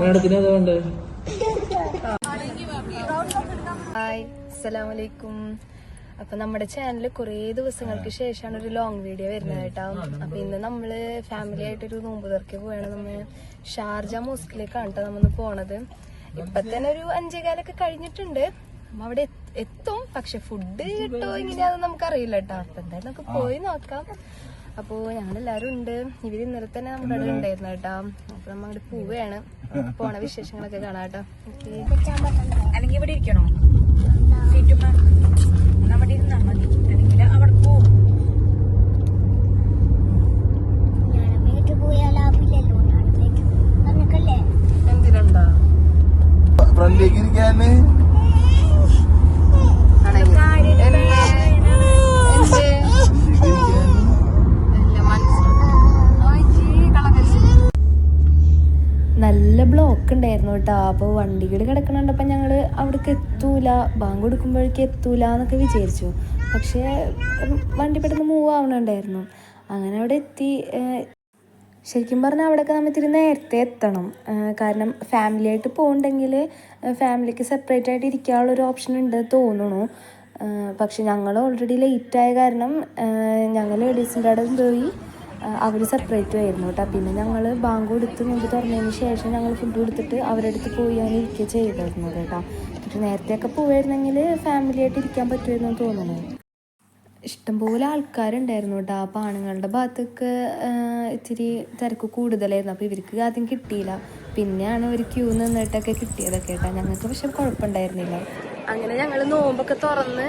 മേഡത്തിന് ഹായ് അലൈക്കും. അപ്പൊ നമ്മുടെ ചാനലിൽ കുറേ ദിവസങ്ങൾക്ക് ശേഷമാണ് ഒരു ലോങ് വീഡിയോ വരുന്നത് കേട്ടോ. അപ്പൊ ഇന്ന് നമ്മൾ ഫാമിലി ആയിട്ടൊരു നോമ്പ് തുറക്കി പോവാണ്. നമ്മൾ ഷാർജ മോസ്കിലേക്കാണ് കേട്ടോ നമ്മന്ന് പോണത്. ഇപ്പൊ തന്നെ ഒരു അഞ്ചേകാലൊക്കെ കഴിഞ്ഞിട്ടുണ്ട്. അവിടെ എത്തും. പക്ഷെ ഫുഡ് കിട്ടോ എങ്ങനെയാന്ന് നമുക്കറിയില്ല കേട്ടോ അപ്പൊ എന്തായാലും നമുക്ക് പോയി നോക്കാം. അപ്പോ ഞങ്ങളെല്ലാരും ഉണ്ട്. ഇവർ ഇന്നലെ തന്നെ നമ്മുടെ അവിടെ ഉണ്ടായിരുന്നു കേട്ടോ. അപ്പൊ നമ്മ അങ്ങോട്ട് പോവുകയാണ്. പോണ വിശേഷങ്ങളൊക്കെ കാണാം കേട്ടോ ഓക്കെ. അല്ലെങ്കിൽ ഇവിടെ ഇരിക്കണോ? സീറ്റുമ്മ അവിടെ ഇരുന്നാ മതി. അല്ലെങ്കിൽ അവിടെ പോവും. എന്തിനുണ്ടോ? ഫ്രണ്ടിലേക്ക് ഇരിക്കാന്? ഉണ്ടായിരുന്നു കേട്ടോ. അപ്പോൾ വണ്ടികൾ കിടക്കണുണ്ടപ്പോൾ ഞങ്ങൾ അവിടേക്ക് എത്തൂല. ബാങ്ക് കൊടുക്കുമ്പോഴേക്ക് എത്തൂല എന്നൊക്കെ വിചാരിച്ചു. പക്ഷേ വണ്ടി പെട്ടെന്ന് മൂവ് ആവണുണ്ടായിരുന്നു. അങ്ങനെ അവിടെ എത്തി. ശരിക്കും പറഞ്ഞാൽ അവിടെയൊക്കെ നമ്മൾ ഇത്തിരി നേരത്തെ എത്തണം. കാരണം ഫാമിലി ആയിട്ട് പോകുന്നുണ്ടെങ്കിൽ ഫാമിലിക്ക് സെപ്പറേറ്റ് ആയിട്ട് ഇരിക്കാനുള്ളൊരു ഓപ്ഷൻ ഉണ്ട് തോന്നുന്നു. പക്ഷെ ഞങ്ങൾ ഓൾറെഡി ലേറ്റ് ആയ കാരണം ഞങ്ങൾ ലേഡീസിന്റെ അവിടെ പോയി. അവർ സെപ്പറേറ്റ് ആയിരുന്നു കേട്ടോ പിന്നെ ഞങ്ങൾ ബാങ്ക് കൊടുത്ത് മുമ്പ് തുറന്നതിന് ശേഷം ഞങ്ങൾ ഫുഡ് കൊടുത്തിട്ട് അവരുടെ അടുത്ത് പോയാണ് ഇരിക്കുക ചെയ്തിരുന്നത് കേട്ടോ എന്നിട്ട് നേരത്തെയൊക്കെ പോവായിരുന്നെങ്കിൽ ഫാമിലി ആയിട്ട് ഇരിക്കാൻ പറ്റുമായിരുന്നു തോന്നുന്നു. ഇഷ്ടംപോലെ ആൾക്കാരുണ്ടായിരുന്നു കേട്ടോ അപ്പോൾ ആണുങ്ങളുടെ ഭാഗത്തൊക്കെ ഇത്തിരി തിരക്ക് കൂടുതലായിരുന്നു. അപ്പോൾ ഇവർക്ക് ആദ്യം കിട്ടിയില്ല. പിന്നെയാണ് ഒരു ക്യൂ നിന്നിട്ടൊക്കെ കിട്ടിയതൊക്കെ കേട്ടോ ഞങ്ങൾക്ക് പക്ഷെ കുഴപ്പമുണ്ടായിരുന്നില്ല. അങ്ങനെ ഞങ്ങൾ നോമ്പൊക്കെ തുറന്ന്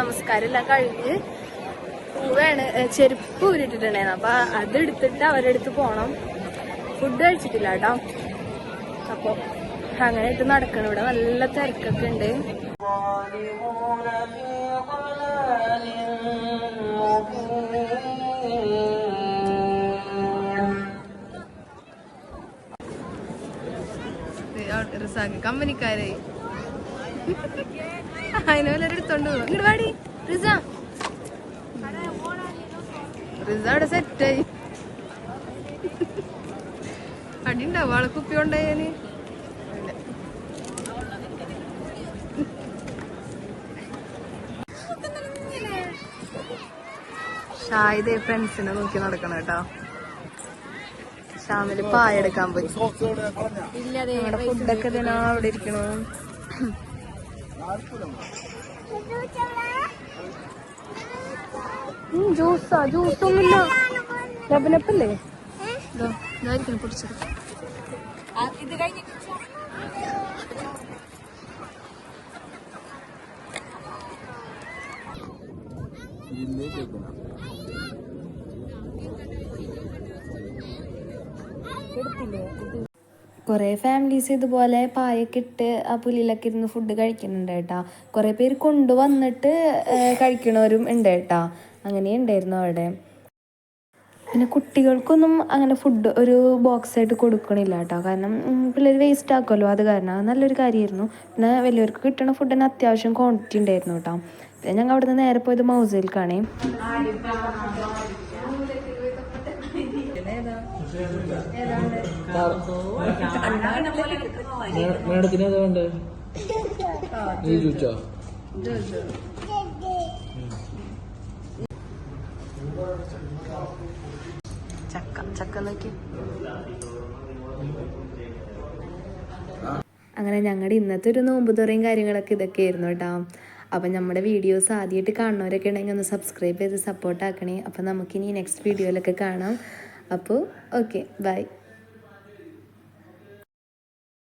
നമസ്കാരം എല്ലാം കഴിഞ്ഞ് പൂവാണ്. ചെരുപ്പ് ഊരിട്ടിട്ടുണ്ടായിരുന്നു. അത് എടുത്തിട്ട് അവരുടെ അടുത്ത് പോകണം ഫുഡ് കഴിച്ചിട്ടില്ല കേട്ടോ. അപ്പൊ അങ്ങനെ ഇട്ട് നടക്കണം. ഇവിടെ നല്ല തിരക്കൊക്കെ ഉണ്ട്. കമ്പനിക്കാരെ. അതിനെ വല്ല എടുത്തോണ്ട് പോകും ഇങ്ങോട്ട് വാടി. റിസ. റിസ അവിടെ സെറ്റായി അടിണ്ടാവും ആളെ കുപ്പി കൊണ്ടുപോയാന്? ഷായിദേ ഫ്രണ്ട്സിനെ നോക്കി നടക്കണം കേട്ടോ. ഷാമിൽ പായ എടുക്കാൻ പോയി. ഞങ്ങളുടെ ഫുഡൊക്കെ ഇതിനാ അവിടെ ഇരിക്കണു ജ്യൂസാ ജ്യൂസൊന്നുമില്ല ലബനപ്പല്ലേ? ഇതോ ഇതായിരിക്കണം പൊടിച്ചത്. ഇത് കഴിഞ്ഞ്. കുറേ ഫാമിലീസ് ഇതുപോലെ പായൊക്കെ ഇട്ട് ആ പുലിയിലൊക്കെ ഇരുന്ന് ഫുഡ് കഴിക്കുന്നുണ്ട് കേട്ടാ. കുറേ പേര് കൊണ്ടുവന്നിട്ട് കഴിക്കണവരും ഉണ്ട് കേട്ടാ. അങ്ങനെ ഉണ്ടായിരുന്നു അവിടെ. പിന്നെ കുട്ടികൾക്കൊന്നും അങ്ങനെ ഫുഡ് ഒരു ബോക്സ് ആയിട്ട് കൊടുക്കണില്ല കേട്ടോ. കാരണം പിള്ളേർ വേസ്റ്റ് ആക്കുമല്ലോ അത് കാരണം അത് നല്ലൊരു കാര്യമായിരുന്നു. പിന്നെ വലിയവർക്ക് കിട്ടുന്ന ഫുഡിന് അത്യാവശ്യം ക്വാണ്ടിറ്റി ഉണ്ടായിരുന്നു കേട്ടോ. പിന്നെ ഞങ്ങൾ അവിടെ നിന്ന് നേരെ പോയത് മൗസിൽക്കാണേ. മേഡത്തിന് അത് വേണ്ടേ? നീ ചോദിച്ചോ? ചക്ക ചക്ക നോക്കി. അങ്ങനെ ഞങ്ങളുടെ ഇന്നത്തെ ഒരു നോമ്പ് തുറയും കാര്യങ്ങളൊക്കെ ഇതൊക്കെ ആയിരുന്നു കേട്ടോ. അപ്പം നമ്മുടെ വീഡിയോസ് ആദ്യമായിട്ട് കാണുന്നവരൊക്കെ ഉണ്ടെങ്കിൽ ഒന്ന് സബ്സ്ക്രൈബ് ചെയ്ത് സപ്പോർട്ട് ആക്കണേ. അപ്പം നമുക്കിനി നെക്സ്റ്റ് വീഡിയോയിലൊക്കെ കാണാം. അപ്പോൾ ഓക്കെ ബൈ